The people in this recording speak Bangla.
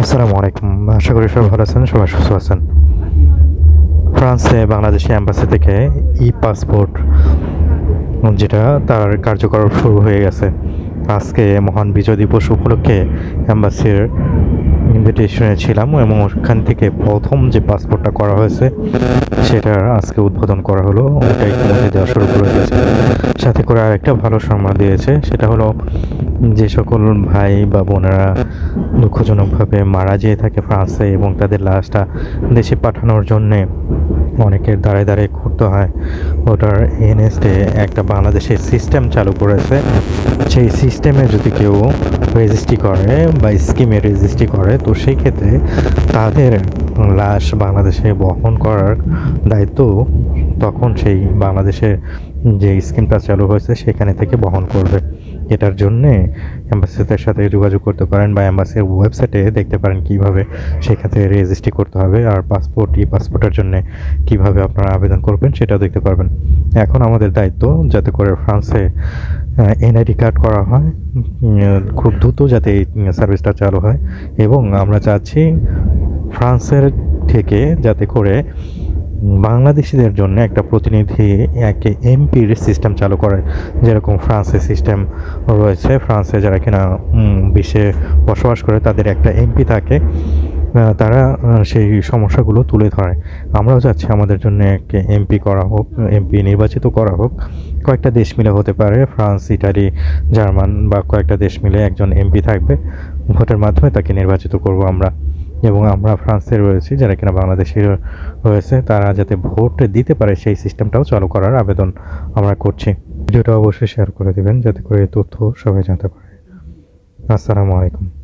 আসসালামু আলাইকুম। আশা করি সবাই ভালো আছেন, সবাই সুস্থ আছেন। ফ্রান্সে বাংলাদেশি অ্যাম্বাসি থেকে ই পাসপোর্ট, যেটা তার কার্যকর শুরু হয়ে গেছে। আজকে মহান বিজয় দিবস উপলক্ষে অ্যাম্বাসির ইনভিটেশনে ছিলাম এবং ওখান থেকে প্রথম যে পাসপোর্টটা করা হয়েছে সেটার আজকে উদ্বোধন করা হলো। ওটা ইতিমধ্যে দেওয়া শুরু করে দিয়েছে। সাথে করে আরেকটা ভালো সম্মান দিয়েছে, সেটা হলো যে সকল ভাই বা বোনেরা দুঃখজনকভাবে মারা যেয়ে থাকে ফ্রান্সে এবং তাদের লাশটা দেশে পাঠানোর জন্যে অনেকের দাঁড়ায় দাঁড়ায় ঘুরতে হয়। ওটার এনএসডে একটা বাংলাদেশের সিস্টেম চালু করেছে। সেই সিস্টেমে যদি কেউ রেজিস্ট্রি করে বা স্কিমে রেজিস্ট্রি করে, তো সেই ক্ষেত্রে তাদের লাশ বাংলাদেশে বহন করার দায়িত্ব তখন সেই বাংলাদেশে যে স্কিমটা চালু হয়েছে, সেখানে থেকে বহন করবে। এটার জন্যে অ্যাম্বাসিদের সাথে যোগাযোগ করতে পারেন বা অ্যাম্বাসির ওয়েবসাইটে দেখতে পারেন কীভাবে সেক্ষেত্রে রেজিস্ট্রি করতে হবে আর পাসপোর্ট, ই পাসপোর্টের জন্য কীভাবে আপনারা আবেদন করবেন সেটাও দেখতে পারবেন। এখন আমাদের দায়িত্ব যাতে করে ফ্রান্সে এনআইডি কার্ড করা হয় খুব দ্রুত যাতে এই সার্ভিসটা চালু হয় এবং আমরা চাচ্ছি ফ্রান্সের থেকে যাতে করে বাংলাদেশিদের জন্য একটা প্রতিনিধি একে এমপির সিস্টেম চালু করে, যেরকম ফ্রান্সের সিস্টেম রয়েছে। ফ্রান্সে যারা কিনা বিশ্বে বসবাস করে, তাদের একটা এমপি থাকে। তারা সেই সমস্যাগুলো তুলে ধরে। আমরাও চাচ্ছি আমাদের জন্য এক এমপি করা হোক এমপি নির্বাচিত করা হোক। কয়েকটা দেশ মিলে হতে পারে ফ্রান্স ইটালি জার্মান বা কয়েকটা দেশ মিলে একজন এমপি থাকবে। ভোটের মাধ্যমে তাকে নির্বাচিত করব আমরা। এবং আমরা ফ্রান্সে রয়েছি, যারা কিনা বাংলাদেশি রয়েছে, তারা যাতে ভোট দিতে পারে সেই সিস্টেমটাও চালু করার আবেদন আমরা করছি। ভিডিওটা অবশ্যই শেয়ার করে দেবেন, যাতে করে তথ্য সবাই জানতে পারে। আসসালামু আলাইকুম।